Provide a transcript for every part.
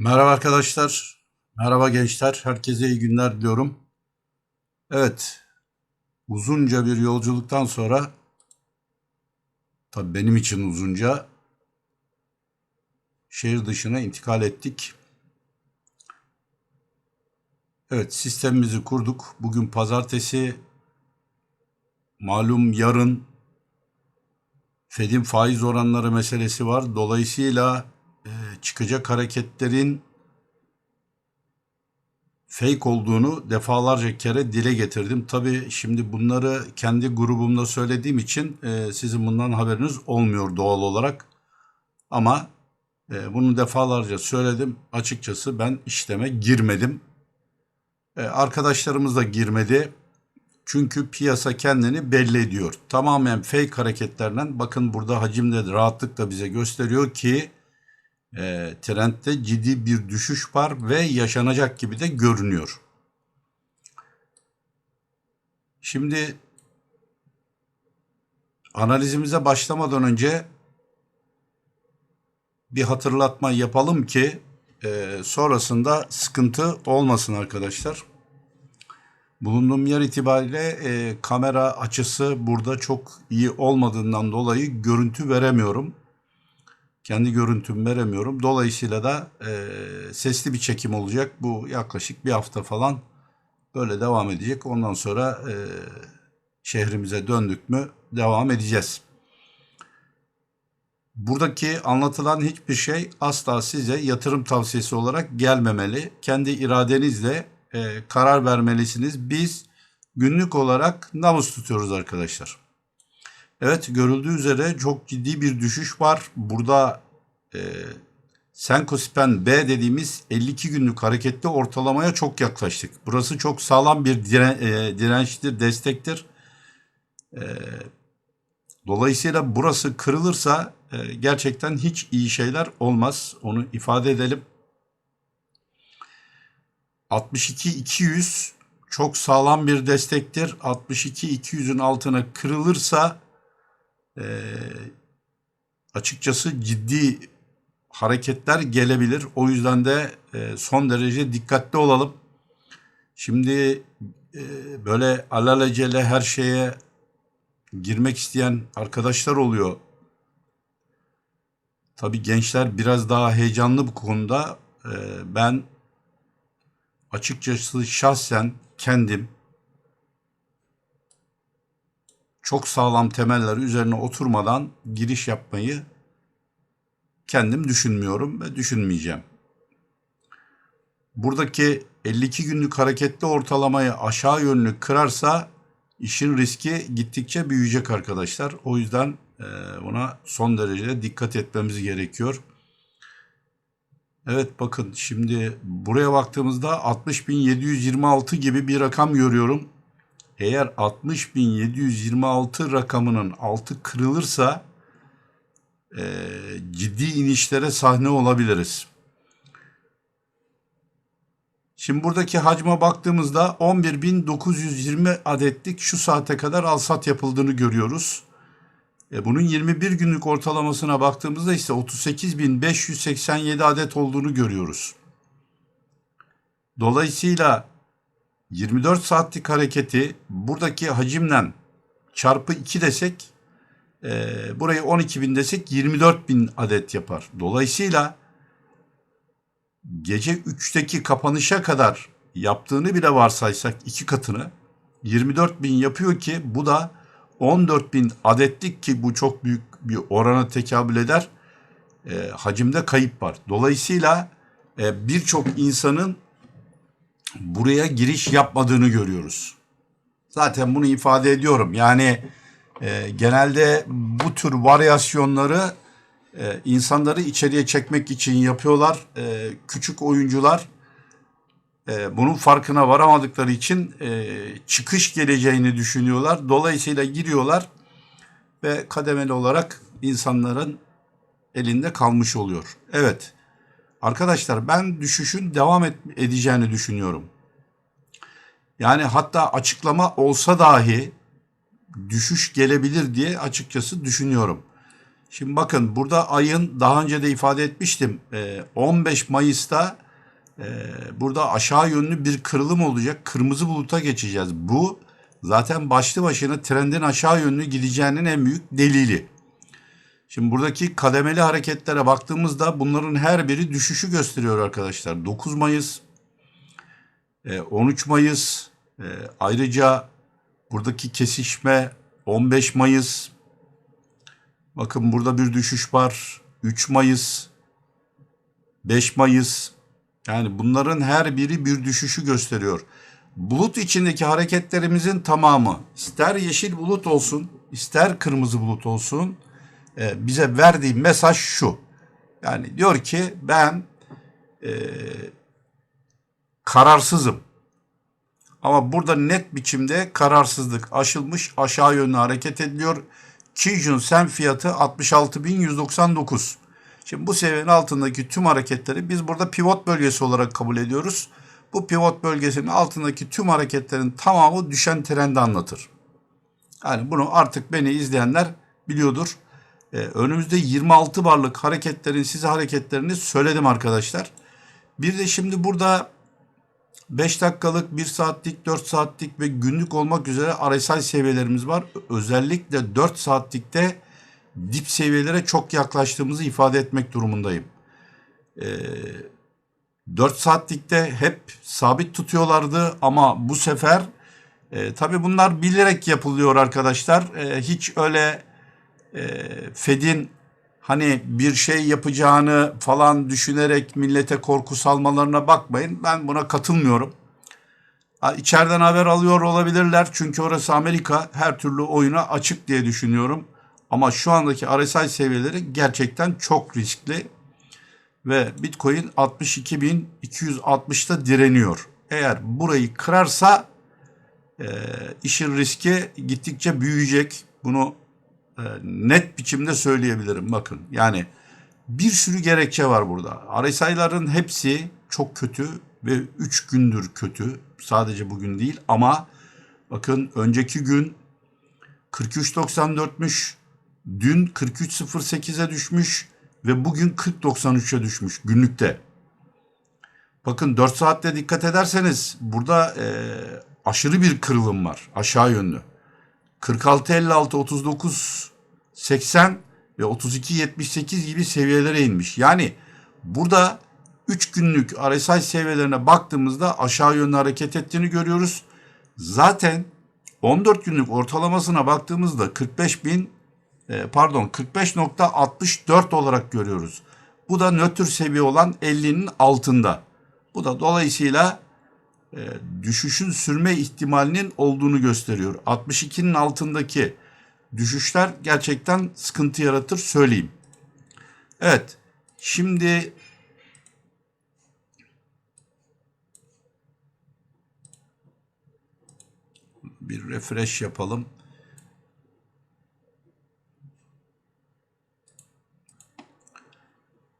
Merhaba arkadaşlar. Merhaba gençler. Herkese iyi günler diliyorum. Evet. Uzunca bir yolculuktan sonra tabii benim için uzunca şehir dışına intikal ettik. Evet, sistemimizi kurduk. Bugün pazartesi malum yarın Fed'in faiz oranları meselesi var. Dolayısıyla çıkacak hareketlerin fake olduğunu defalarca kere dile getirdim. Tabii şimdi bunları kendi grubumda söylediğim için e, sizin bundan haberiniz olmuyor doğal olarak. Ama e, bunu defalarca söyledim. Açıkçası ben işleme girmedim. E, arkadaşlarımız da girmedi. Çünkü piyasa kendini belli ediyor. Tamamen fake hareketlerden bakın burada hacimde de rahatlıkla bize gösteriyor ki e, trendde ciddi bir düşüş var ve yaşanacak gibi de görünüyor. Şimdi analizimize başlamadan önce bir hatırlatma yapalım ki e, sonrasında sıkıntı olmasın arkadaşlar. Bulunduğum yer itibariyle e, kamera açısı burada çok iyi olmadığından dolayı görüntü veremiyorum. Kendi görüntümü veremiyorum. Dolayısıyla da e, sesli bir çekim olacak. Bu yaklaşık bir hafta falan böyle devam edecek. Ondan sonra e, şehrimize döndük mü devam edeceğiz. Buradaki anlatılan hiçbir şey asla size yatırım tavsiyesi olarak gelmemeli. Kendi iradenizle e, karar vermelisiniz. Biz günlük olarak nabız tutuyoruz arkadaşlar. Evet görüldüğü üzere çok ciddi bir düşüş var. Burada e, Senkospen B dediğimiz 52 günlük hareketli ortalamaya çok yaklaştık. Burası çok sağlam bir diren, e, dirençtir, destektir. E, dolayısıyla burası kırılırsa e, gerçekten hiç iyi şeyler olmaz. Onu ifade edelim. 62-200 çok sağlam bir destektir. 62-200'ün altına kırılırsa e, açıkçası ciddi hareketler gelebilir. O yüzden de e, son derece dikkatli olalım. Şimdi e, böyle alelacele her şeye girmek isteyen arkadaşlar oluyor. Tabii gençler biraz daha heyecanlı bu konuda. E, ben açıkçası şahsen kendim çok sağlam temeller üzerine oturmadan giriş yapmayı kendim düşünmüyorum ve düşünmeyeceğim. Buradaki 52 günlük hareketli ortalamayı aşağı yönlü kırarsa işin riski gittikçe büyüyecek arkadaşlar. O yüzden buna son derece dikkat etmemiz gerekiyor. Evet bakın şimdi buraya baktığımızda 60.726 gibi bir rakam görüyorum. Eğer 60.726 rakamının altı kırılırsa e, ciddi inişlere sahne olabiliriz. Şimdi buradaki hacme baktığımızda 11.920 adetlik şu saate kadar alsat yapıldığını görüyoruz. E bunun 21 günlük ortalamasına baktığımızda ise 38.587 adet olduğunu görüyoruz. Dolayısıyla 24 saatlik hareketi buradaki hacimden çarpı 2 desek e, burayı 12.000 desek 24.000 adet yapar. Dolayısıyla gece 3'teki kapanışa kadar yaptığını bile varsaysak iki katını 24.000 yapıyor ki bu da 14 bin adetlik ki bu çok büyük bir orana tekabül eder. E, hacimde kayıp var. Dolayısıyla e, birçok insanın buraya giriş yapmadığını görüyoruz. Zaten bunu ifade ediyorum. Yani e, genelde bu tür varyasyonları e, insanları içeriye çekmek için yapıyorlar. E, küçük oyuncular e, bunun farkına varamadıkları için e, çıkış geleceğini düşünüyorlar. Dolayısıyla giriyorlar ve kademeli olarak insanların elinde kalmış oluyor. Evet arkadaşlar ben düşüşün devam et, edeceğini düşünüyorum. Yani hatta açıklama olsa dahi düşüş gelebilir diye açıkçası düşünüyorum. Şimdi bakın burada ayın daha önce de ifade etmiştim. Ee, 15 Mayıs'ta e, burada aşağı yönlü bir kırılım olacak. Kırmızı buluta geçeceğiz. Bu zaten başlı başına trendin aşağı yönlü gideceğinin en büyük delili. Şimdi buradaki kademeli hareketlere baktığımızda bunların her biri düşüşü gösteriyor arkadaşlar. 9 Mayıs, e, 13 Mayıs, e, ayrıca buradaki kesişme 15 Mayıs. Bakın burada bir düşüş var. 3 Mayıs, 5 Mayıs. Yani bunların her biri bir düşüşü gösteriyor. Bulut içindeki hareketlerimizin tamamı ister yeşil bulut olsun, ister kırmızı bulut olsun e, bize verdiği mesaj şu. Yani diyor ki ben e, kararsızım. Ama burada net biçimde kararsızlık aşılmış aşağı yönlü hareket ediliyor. Kijun Sen fiyatı 66.199. Şimdi bu seviyenin altındaki tüm hareketleri biz burada pivot bölgesi olarak kabul ediyoruz. Bu pivot bölgesinin altındaki tüm hareketlerin tamamı düşen trendi anlatır. Yani bunu artık beni izleyenler biliyordur. Ee, önümüzde 26 barlık hareketlerin size hareketlerini söyledim arkadaşlar. Bir de şimdi burada 5 dakikalık, 1 saatlik, 4 saatlik ve günlük olmak üzere RSI seviyelerimiz var. Özellikle 4 saatlikte dip seviyelere çok yaklaştığımızı ifade etmek durumundayım. Ee, 4 saatlikte hep sabit tutuyorlardı ama bu sefer e, tabii bunlar bilerek yapılıyor arkadaşlar. E, hiç öyle e, Fed'in hani bir şey yapacağını falan düşünerek millete korku salmalarına bakmayın. Ben buna katılmıyorum. İçeriden haber alıyor olabilirler çünkü orası Amerika her türlü oyuna açık diye düşünüyorum. Ama şu andaki RSI seviyeleri gerçekten çok riskli ve Bitcoin 62.260'da direniyor. Eğer burayı kırarsa e, işin riski gittikçe büyüyecek. Bunu e, net biçimde söyleyebilirim. Bakın yani bir sürü gerekçe var burada. RSI'ların hepsi çok kötü ve 3 gündür kötü. Sadece bugün değil ama bakın önceki gün 43.94'müş. Dün 43.08'e düşmüş ve bugün 40.93'e düşmüş günlükte. Bakın 4 saatte dikkat ederseniz burada e, aşırı bir kırılım var aşağı yönlü. 46 56 39 80 ve 32 78 gibi seviyelere inmiş. Yani burada 3 günlük RSI seviyelerine baktığımızda aşağı yönlü hareket ettiğini görüyoruz. Zaten 14 günlük ortalamasına baktığımızda 45 bin e, pardon 45.64 olarak görüyoruz. Bu da nötr seviye olan 50'nin altında. Bu da dolayısıyla düşüşün sürme ihtimalinin olduğunu gösteriyor. 62'nin altındaki düşüşler gerçekten sıkıntı yaratır söyleyeyim. Evet. Şimdi bir refresh yapalım.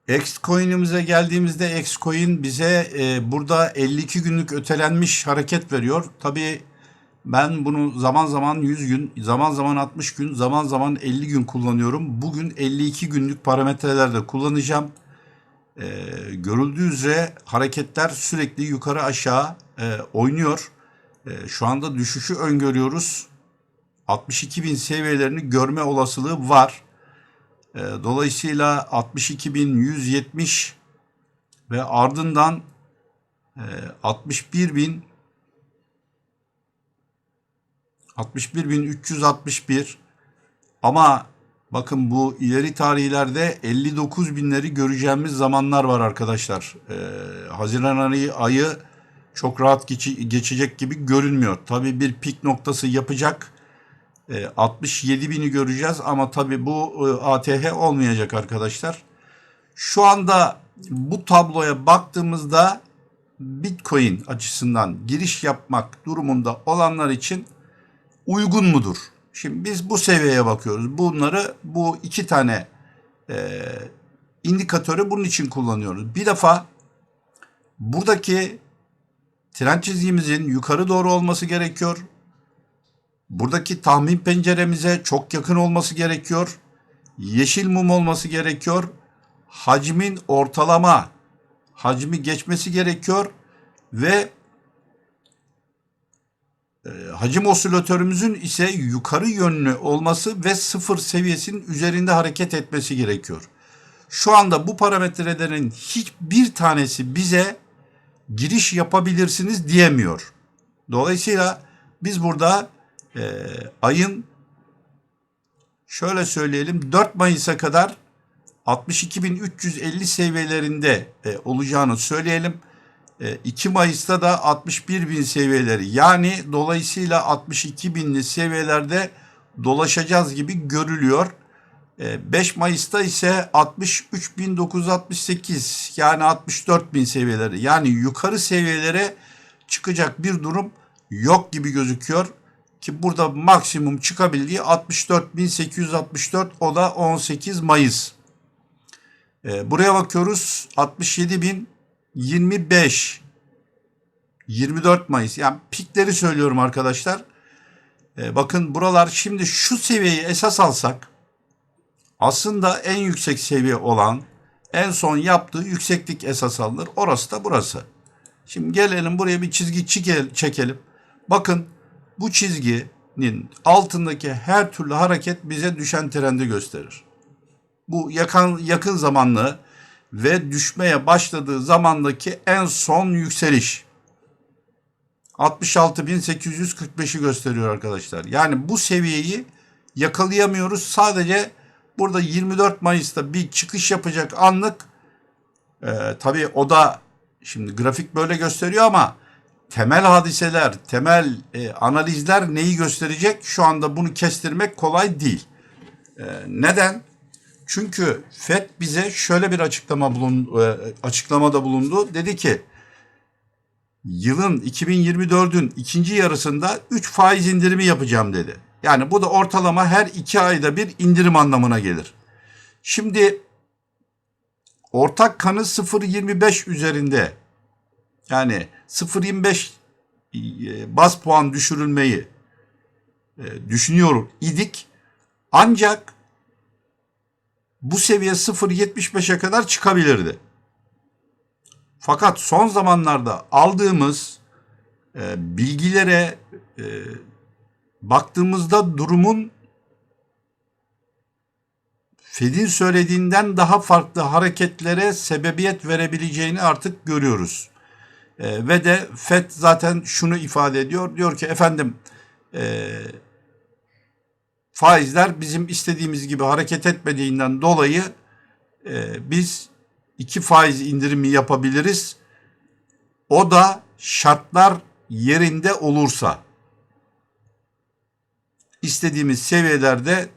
Xcoin'imize geldiğimizde Xcoin bize e, burada 52 günlük ötelenmiş hareket veriyor. Tabii ben bunu zaman zaman 100 gün, zaman zaman 60 gün, zaman zaman 50 gün kullanıyorum. Bugün 52 günlük parametrelerde kullanacağım. E, görüldüğü üzere hareketler sürekli yukarı aşağı e, oynuyor. E, şu anda düşüşü öngörüyoruz. 62 bin seviyelerini görme olasılığı var. E, dolayısıyla 62.170 ve ardından e, 61.000 61.361 ama bakın bu ileri tarihlerde 59 binleri göreceğimiz zamanlar var arkadaşlar. Ee, Haziran ayı, ayı çok rahat geçecek gibi görünmüyor. Tabii bir pik noktası yapacak. E, 67 bini göreceğiz ama tabii bu e, ATH olmayacak arkadaşlar. Şu anda bu tabloya baktığımızda Bitcoin açısından giriş yapmak durumunda olanlar için uygun mudur? Şimdi biz bu seviyeye bakıyoruz. Bunları bu iki tane e, indikatörü bunun için kullanıyoruz. Bir defa buradaki trend çizgimizin yukarı doğru olması gerekiyor. Buradaki tahmin penceremize çok yakın olması gerekiyor. yeşil mum olması gerekiyor. Hacmin ortalama hacmi geçmesi gerekiyor ve e, hacim osilatörümüzün ise yukarı yönlü olması ve sıfır seviyesinin üzerinde hareket etmesi gerekiyor. Şu anda bu parametrelerin hiçbir tanesi bize giriş yapabilirsiniz diyemiyor. Dolayısıyla biz burada e, ayın şöyle söyleyelim 4 Mayıs'a kadar 62.350 seviyelerinde e, olacağını söyleyelim. E, 2 Mayıs'ta da 61.000 seviyeleri yani dolayısıyla 62.000'li seviyelerde dolaşacağız gibi görülüyor. E, 5 Mayıs'ta ise 63.968 yani 64.000 seviyeleri yani yukarı seviyelere çıkacak bir durum yok gibi gözüküyor ki burada maksimum çıkabildiği 64.864 o da 18 Mayıs. Ee, buraya bakıyoruz 67.025 24 Mayıs yani pikleri söylüyorum arkadaşlar. Ee, bakın buralar şimdi şu seviyeyi esas alsak aslında en yüksek seviye olan en son yaptığı yükseklik esas alınır. Orası da burası. Şimdi gelelim buraya bir çizgi çekelim. Bakın bu çizginin altındaki her türlü hareket bize düşen trendi gösterir. Bu yakın, yakın zamanlı ve düşmeye başladığı zamandaki en son yükseliş. 66.845'i gösteriyor arkadaşlar. Yani bu seviyeyi yakalayamıyoruz. Sadece burada 24 Mayıs'ta bir çıkış yapacak anlık e, tabii o da şimdi grafik böyle gösteriyor ama temel hadiseler, temel e, analizler neyi gösterecek? Şu anda bunu kestirmek kolay değil. E, neden? Çünkü FED bize şöyle bir açıklama bulundu, e, açıklamada bulundu. Dedi ki yılın 2024'ün ikinci yarısında 3 faiz indirimi yapacağım dedi. Yani bu da ortalama her 2 ayda bir indirim anlamına gelir. Şimdi ortak kanı 0.25 üzerinde yani 0.25 e, bas puan düşürülmeyi e, düşünüyor idik. Ancak bu seviye 0.75'e kadar çıkabilirdi. Fakat son zamanlarda aldığımız e, bilgilere baktığımızda durumun Fed'in söylediğinden daha farklı hareketlere sebebiyet verebileceğini artık görüyoruz. E, ve de FED zaten şunu ifade ediyor. Diyor ki efendim e, faizler bizim istediğimiz gibi hareket etmediğinden dolayı e, biz iki faiz indirimi yapabiliriz. O da şartlar yerinde olursa istediğimiz seviyelerde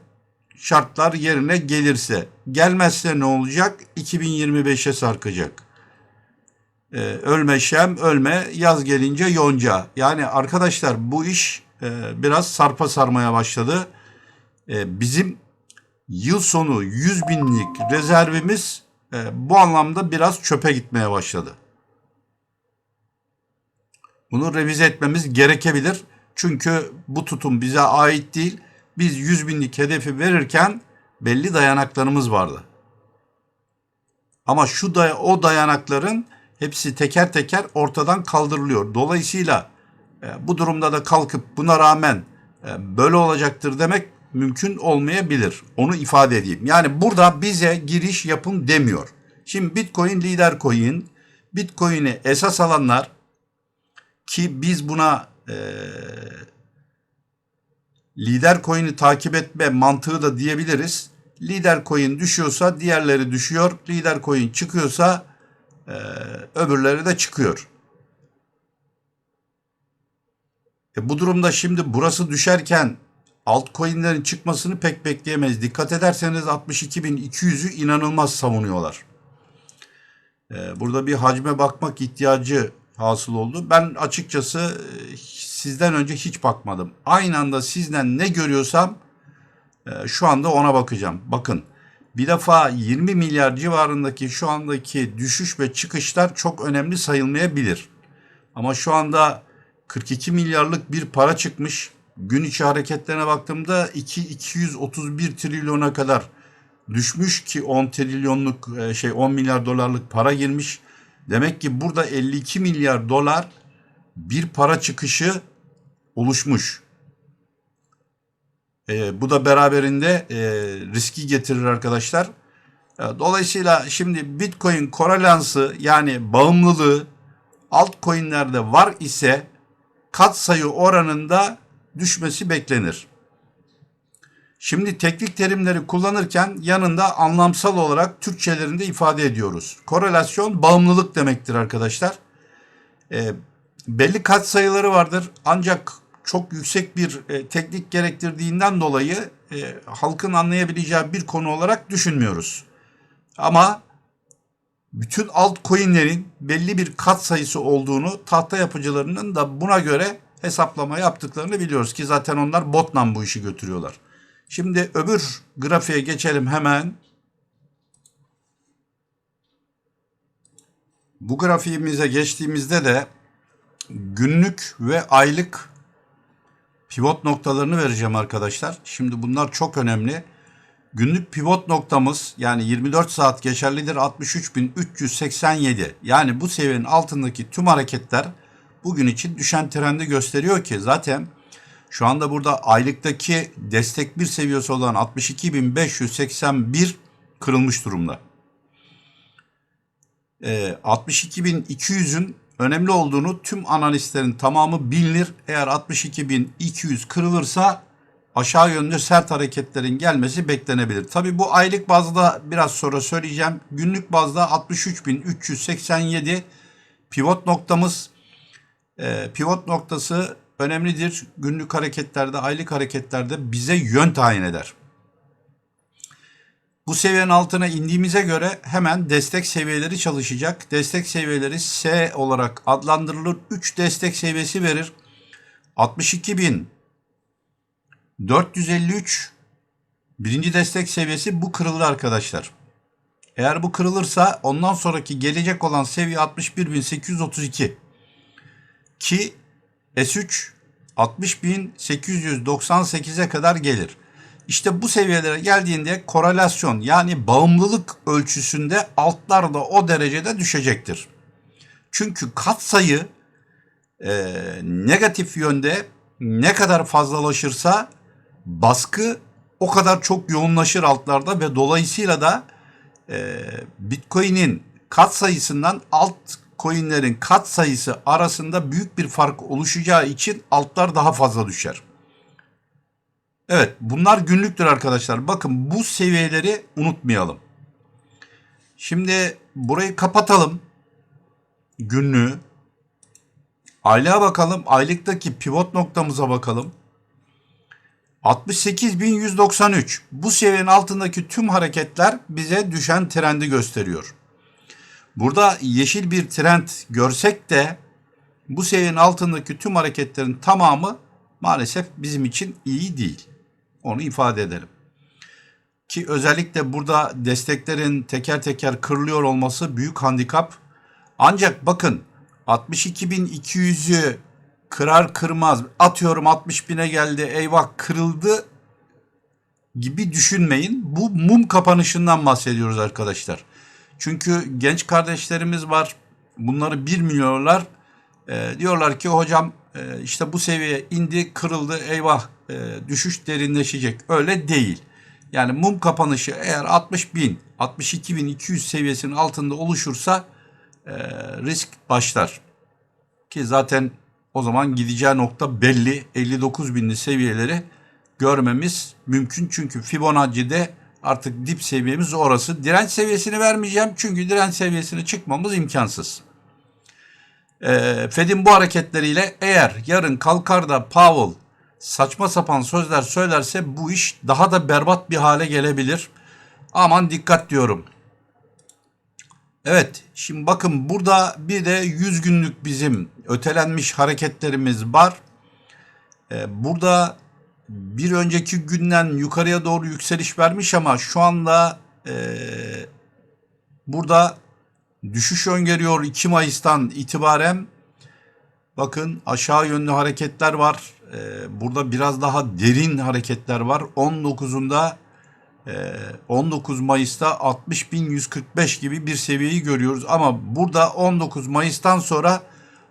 şartlar yerine gelirse gelmezse ne olacak? 2025'e sarkacak. Ee, ölme şem, ölme yaz gelince yonca. Yani arkadaşlar bu iş e, biraz sarpa sarmaya başladı. E, bizim yıl sonu 100 binlik rezervimiz e, bu anlamda biraz çöpe gitmeye başladı. Bunu revize etmemiz gerekebilir. Çünkü bu tutum bize ait değil. Biz 100 binlik hedefi verirken belli dayanaklarımız vardı. Ama şu da o dayanakların hepsi teker teker ortadan kaldırılıyor. Dolayısıyla e, bu durumda da kalkıp buna rağmen e, böyle olacaktır demek mümkün olmayabilir. Onu ifade edeyim. Yani burada bize giriş yapın demiyor. Şimdi Bitcoin lider coin, Bitcoin'i esas alanlar ki biz buna e, lider coin'i takip etme mantığı da diyebiliriz. Lider coin düşüyorsa diğerleri düşüyor. Lider coin çıkıyorsa e, öbürleri de çıkıyor. E bu durumda şimdi burası düşerken altcoin'lerin çıkmasını pek bekleyemeyiz. Dikkat ederseniz 62.200'ü inanılmaz savunuyorlar. E, burada bir hacme bakmak ihtiyacı hasıl oldu. Ben açıkçası e, sizden önce hiç bakmadım. Aynı anda sizden ne görüyorsam e, şu anda ona bakacağım. Bakın bir defa 20 milyar civarındaki şu andaki düşüş ve çıkışlar çok önemli sayılmayabilir. Ama şu anda 42 milyarlık bir para çıkmış. Gün içi hareketlerine baktığımda 2 231 trilyona kadar düşmüş ki 10 trilyonluk e, şey 10 milyar dolarlık para girmiş. Demek ki burada 52 milyar dolar bir para çıkışı oluşmuş. E, bu da beraberinde e, riski getirir arkadaşlar. E, Dolayısıyla şimdi Bitcoin korelansı yani bağımlılığı altcoin'lerde var ise katsayı oranında düşmesi beklenir. Şimdi teknik terimleri kullanırken yanında anlamsal olarak Türkçelerinde ifade ediyoruz. Korelasyon bağımlılık demektir arkadaşlar. E, belli katsayıları vardır ancak çok yüksek bir e, teknik gerektirdiğinden dolayı e, halkın anlayabileceği bir konu olarak düşünmüyoruz. Ama bütün altcoin'lerin belli bir kat sayısı olduğunu tahta yapıcılarının da buna göre hesaplama yaptıklarını biliyoruz ki zaten onlar botla bu işi götürüyorlar. Şimdi öbür grafiğe geçelim hemen. Bu grafiğimize geçtiğimizde de günlük ve aylık pivot noktalarını vereceğim arkadaşlar. Şimdi bunlar çok önemli. Günlük pivot noktamız yani 24 saat geçerlidir 63.387. Yani bu seviyenin altındaki tüm hareketler bugün için düşen trendi gösteriyor ki zaten şu anda burada aylıktaki destek bir seviyesi olan 62.581 kırılmış durumda. Ee, 62.200'ün önemli olduğunu tüm analistlerin tamamı bilinir. Eğer 62.200 kırılırsa aşağı yönlü sert hareketlerin gelmesi beklenebilir. Tabi bu aylık bazda biraz sonra söyleyeceğim. Günlük bazda 63.387 pivot noktamız. Ee, pivot noktası önemlidir. Günlük hareketlerde, aylık hareketlerde bize yön tayin eder. Bu seviyenin altına indiğimize göre hemen destek seviyeleri çalışacak. Destek seviyeleri S olarak adlandırılır. 3 destek seviyesi verir. 62.453 birinci destek seviyesi bu kırılır arkadaşlar. Eğer bu kırılırsa ondan sonraki gelecek olan seviye 61.832 ki S3 60.898'e kadar gelir. İşte bu seviyelere geldiğinde korelasyon yani bağımlılık ölçüsünde altlar da o derecede düşecektir. Çünkü katsayı e, negatif yönde ne kadar fazlalaşırsa baskı o kadar çok yoğunlaşır altlarda ve dolayısıyla da e, Bitcoin'in kat sayısından alt coinlerin kat sayısı arasında büyük bir fark oluşacağı için altlar daha fazla düşer. Evet bunlar günlüktür arkadaşlar. Bakın bu seviyeleri unutmayalım. Şimdi burayı kapatalım. Günlüğü. Aylığa bakalım. Aylıktaki pivot noktamıza bakalım. 68.193. Bu seviyenin altındaki tüm hareketler bize düşen trendi gösteriyor. Burada yeşil bir trend görsek de bu seviyenin altındaki tüm hareketlerin tamamı maalesef bizim için iyi değil. Onu ifade edelim. Ki özellikle burada desteklerin teker teker kırılıyor olması büyük handikap. Ancak bakın 62.200'ü kırar kırmaz atıyorum 60 bine geldi eyvah kırıldı gibi düşünmeyin. Bu mum kapanışından bahsediyoruz arkadaşlar. Çünkü genç kardeşlerimiz var. Bunları bilmiyorlar. E, diyorlar ki hocam e, işte bu seviye indi kırıldı eyvah e, düşüş derinleşecek. Öyle değil. Yani mum kapanışı eğer 60 bin 62 bin 200 seviyesinin altında oluşursa e, risk başlar. Ki zaten o zaman gideceği nokta belli 59 binli seviyeleri görmemiz mümkün. Çünkü Fibonacci'de artık dip seviyemiz orası. Direnç seviyesini vermeyeceğim çünkü direnç seviyesine çıkmamız imkansız. Ee, Fed'in bu hareketleriyle eğer yarın kalkar da Powell saçma sapan sözler söylerse bu iş daha da berbat bir hale gelebilir. Aman dikkat diyorum. Evet şimdi bakın burada bir de 100 günlük bizim ötelenmiş hareketlerimiz var. Ee, burada bir önceki günden yukarıya doğru yükseliş vermiş ama şu anda e, burada düşüş öngörüyor 2 Mayıs'tan itibaren. Bakın aşağı yönlü hareketler var. E, burada biraz daha derin hareketler var. 19'unda Ee, 19 Mayıs'ta 60.145 gibi bir seviyeyi görüyoruz. Ama burada 19 Mayıs'tan sonra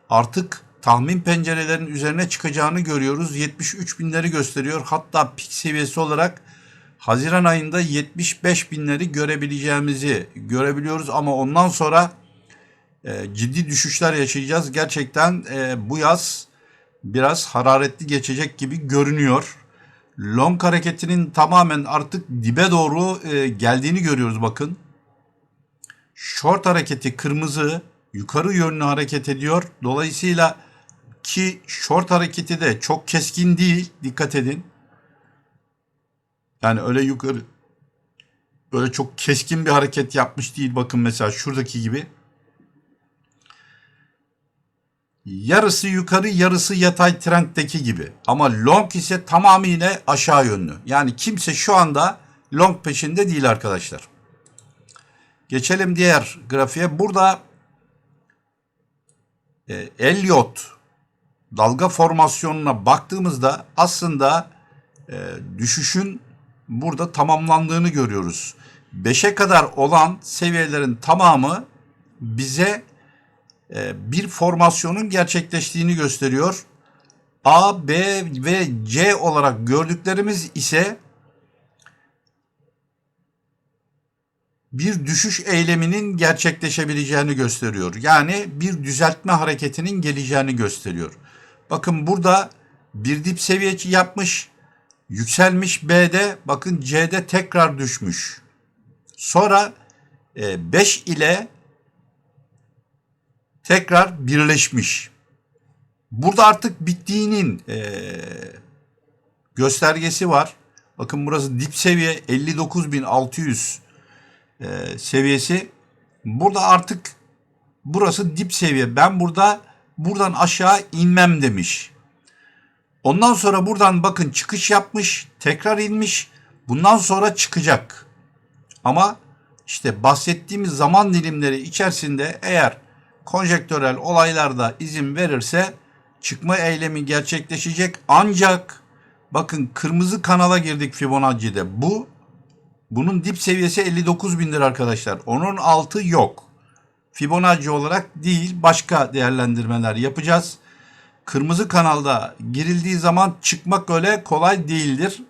artık tahmin pencerelerin üzerine çıkacağını görüyoruz. 73 binleri gösteriyor. Hatta pik seviyesi olarak Haziran ayında 75 binleri görebileceğimizi görebiliyoruz. Ama ondan sonra e, ciddi düşüşler yaşayacağız. Gerçekten e, bu yaz biraz hararetli geçecek gibi görünüyor. Long hareketinin tamamen artık dibe doğru e, geldiğini görüyoruz bakın. Short hareketi kırmızı yukarı yönlü hareket ediyor. Dolayısıyla ki short hareketi de çok keskin değil. Dikkat edin. Yani öyle yukarı böyle çok keskin bir hareket yapmış değil. Bakın mesela şuradaki gibi. Yarısı yukarı yarısı yatay trenddeki gibi. Ama long ise tamamıyla aşağı yönlü. Yani kimse şu anda long peşinde değil arkadaşlar. Geçelim diğer grafiğe. Burada e, Elliot dalga formasyonuna baktığımızda aslında e, düşüşün burada tamamlandığını görüyoruz. 5'e kadar olan seviyelerin tamamı bize e, bir formasyonun gerçekleştiğini gösteriyor. A, B ve C olarak gördüklerimiz ise bir düşüş eyleminin gerçekleşebileceğini gösteriyor. Yani bir düzeltme hareketinin geleceğini gösteriyor. Bakın burada bir dip seviyeci yapmış, yükselmiş B'de, bakın C'de tekrar düşmüş. Sonra 5 ile tekrar birleşmiş. Burada artık bittiğinin e, göstergesi var. Bakın burası dip seviye 59.600 e, seviyesi. Burada artık burası dip seviye. Ben burada buradan aşağı inmem demiş. Ondan sonra buradan bakın çıkış yapmış, tekrar inmiş. Bundan sonra çıkacak. Ama işte bahsettiğimiz zaman dilimleri içerisinde eğer konjektörel olaylarda izin verirse çıkma eylemi gerçekleşecek. Ancak bakın kırmızı kanala girdik Fibonacci'de. Bu bunun dip seviyesi 59 bindir arkadaşlar. Onun altı yok. Fibonacci olarak değil başka değerlendirmeler yapacağız. Kırmızı kanalda girildiği zaman çıkmak öyle kolay değildir.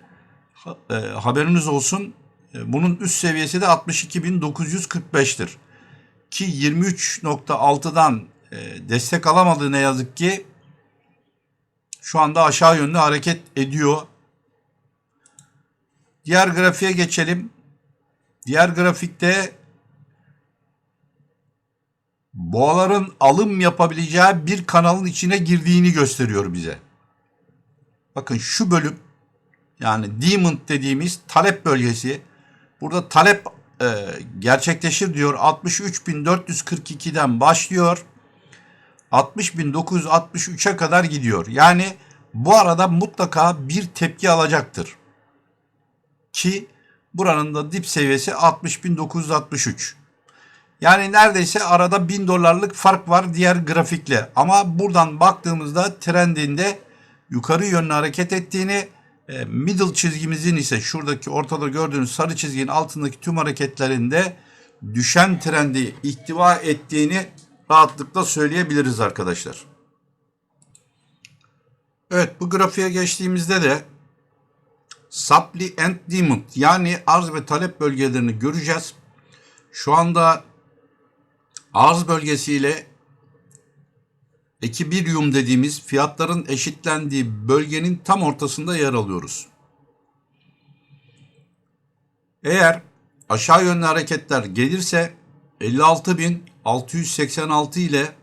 E, haberiniz olsun. E, bunun üst seviyesi de 62.945'tir ki 23.6'dan e, destek alamadı ne yazık ki şu anda aşağı yönlü hareket ediyor. Diğer grafiğe geçelim. Diğer grafikte boğaların alım yapabileceği bir kanalın içine girdiğini gösteriyor bize. Bakın şu bölüm yani Diamond dediğimiz talep bölgesi. Burada talep e, gerçekleşir diyor. 63.442'den başlıyor. 60.963'e kadar gidiyor. Yani bu arada mutlaka bir tepki alacaktır. Ki buranın da dip seviyesi 60.963. Yani neredeyse arada 1000 dolarlık fark var diğer grafikle. Ama buradan baktığımızda trendinde yukarı yönlü hareket ettiğini e, middle çizgimizin ise şuradaki ortada gördüğünüz sarı çizginin altındaki tüm hareketlerinde düşen trendi ihtiva ettiğini rahatlıkla söyleyebiliriz arkadaşlar. Evet bu grafiğe geçtiğimizde de supply and demand yani arz ve talep bölgelerini göreceğiz. Şu anda arz bölgesiyle Ekibirium dediğimiz fiyatların eşitlendiği bölgenin tam ortasında yer alıyoruz. Eğer aşağı yönlü hareketler gelirse 56.686 ile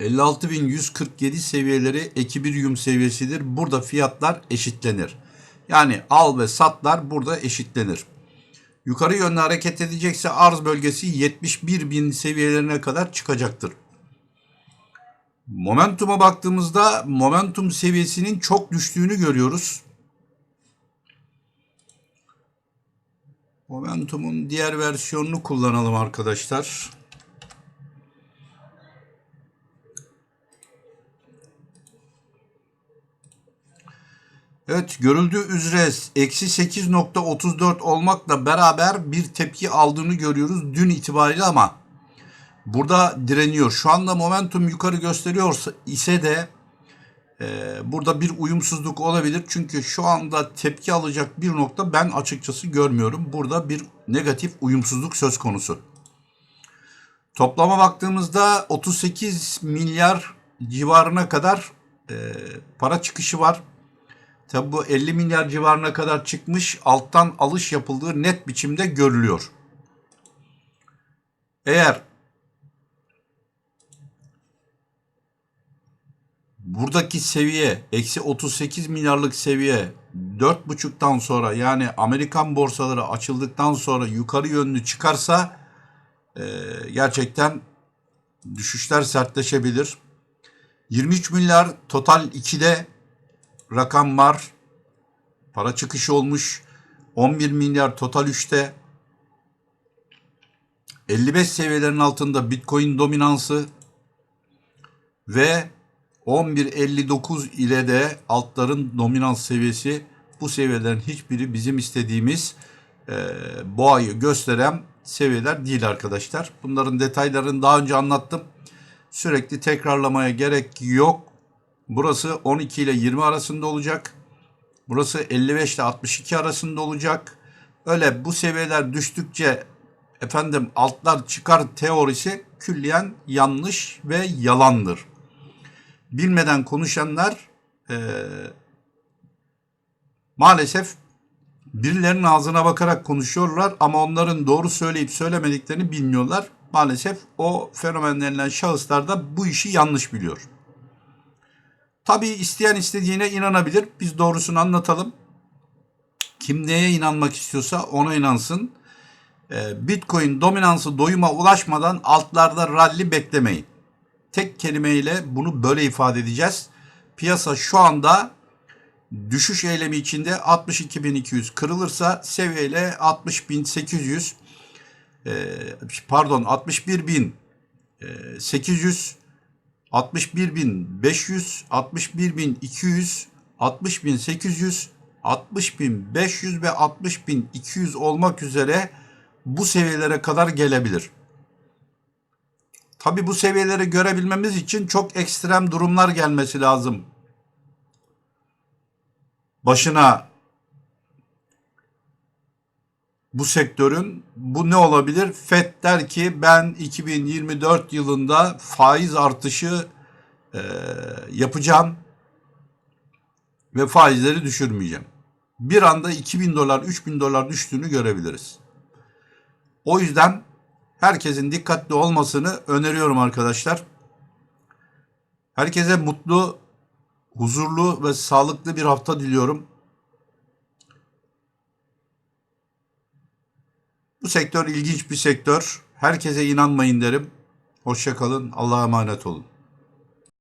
56.147 seviyeleri ekibirium seviyesidir. Burada fiyatlar eşitlenir. Yani al ve satlar burada eşitlenir. Yukarı yönlü hareket edecekse arz bölgesi 71.000 seviyelerine kadar çıkacaktır. Momentum'a baktığımızda momentum seviyesinin çok düştüğünü görüyoruz. Momentum'un diğer versiyonunu kullanalım arkadaşlar. Evet görüldüğü üzere eksi 8.34 olmakla beraber bir tepki aldığını görüyoruz dün itibariyle ama burada direniyor. Şu anda momentum yukarı gösteriyorsa ise de e, burada bir uyumsuzluk olabilir. Çünkü şu anda tepki alacak bir nokta ben açıkçası görmüyorum. Burada bir negatif uyumsuzluk söz konusu. Toplama baktığımızda 38 milyar civarına kadar e, para çıkışı var. Tabi bu 50 milyar civarına kadar çıkmış alttan alış yapıldığı net biçimde görülüyor. Eğer buradaki seviye eksi 38 milyarlık seviye 4.5'tan sonra yani Amerikan borsaları açıldıktan sonra yukarı yönlü çıkarsa e, gerçekten düşüşler sertleşebilir. 23 milyar total 2'de rakam var. Para çıkışı olmuş. 11 milyar total 3'te. 55 seviyelerin altında Bitcoin dominansı ve 11.59 ile de altların dominans seviyesi bu seviyelerin hiçbiri bizim istediğimiz e, boğayı gösteren seviyeler değil arkadaşlar. Bunların detaylarını daha önce anlattım. Sürekli tekrarlamaya gerek yok. Burası 12 ile 20 arasında olacak. Burası 55 ile 62 arasında olacak. Öyle bu seviyeler düştükçe efendim altlar çıkar teorisi külliyen yanlış ve yalandır. Bilmeden konuşanlar eee, maalesef birilerinin ağzına bakarak konuşuyorlar ama onların doğru söyleyip söylemediklerini bilmiyorlar. Maalesef o fenomen denilen şahıslar da bu işi yanlış biliyor. Tabii isteyen istediğine inanabilir. Biz doğrusunu anlatalım. Kim neye inanmak istiyorsa ona inansın. Ee, Bitcoin dominansı doyuma ulaşmadan altlarda rally beklemeyin. Tek kelimeyle bunu böyle ifade edeceğiz. Piyasa şu anda düşüş eylemi içinde 62.200 kırılırsa seviyeyle 60.800 e, pardon 61.800 61.500 61.200 60.800 60.500 ve 60.200 olmak üzere bu seviyelere kadar gelebilir. Tabi bu seviyeleri görebilmemiz için çok ekstrem durumlar gelmesi lazım. Başına bu sektörün bu ne olabilir? FED der ki ben 2024 yılında faiz artışı e, yapacağım ve faizleri düşürmeyeceğim. Bir anda 2000 dolar 3000 dolar düştüğünü görebiliriz. O yüzden herkesin dikkatli olmasını öneriyorum arkadaşlar. Herkese mutlu, huzurlu ve sağlıklı bir hafta diliyorum. Bu sektör ilginç bir sektör. Herkese inanmayın derim. Hoşçakalın. Allah'a emanet olun.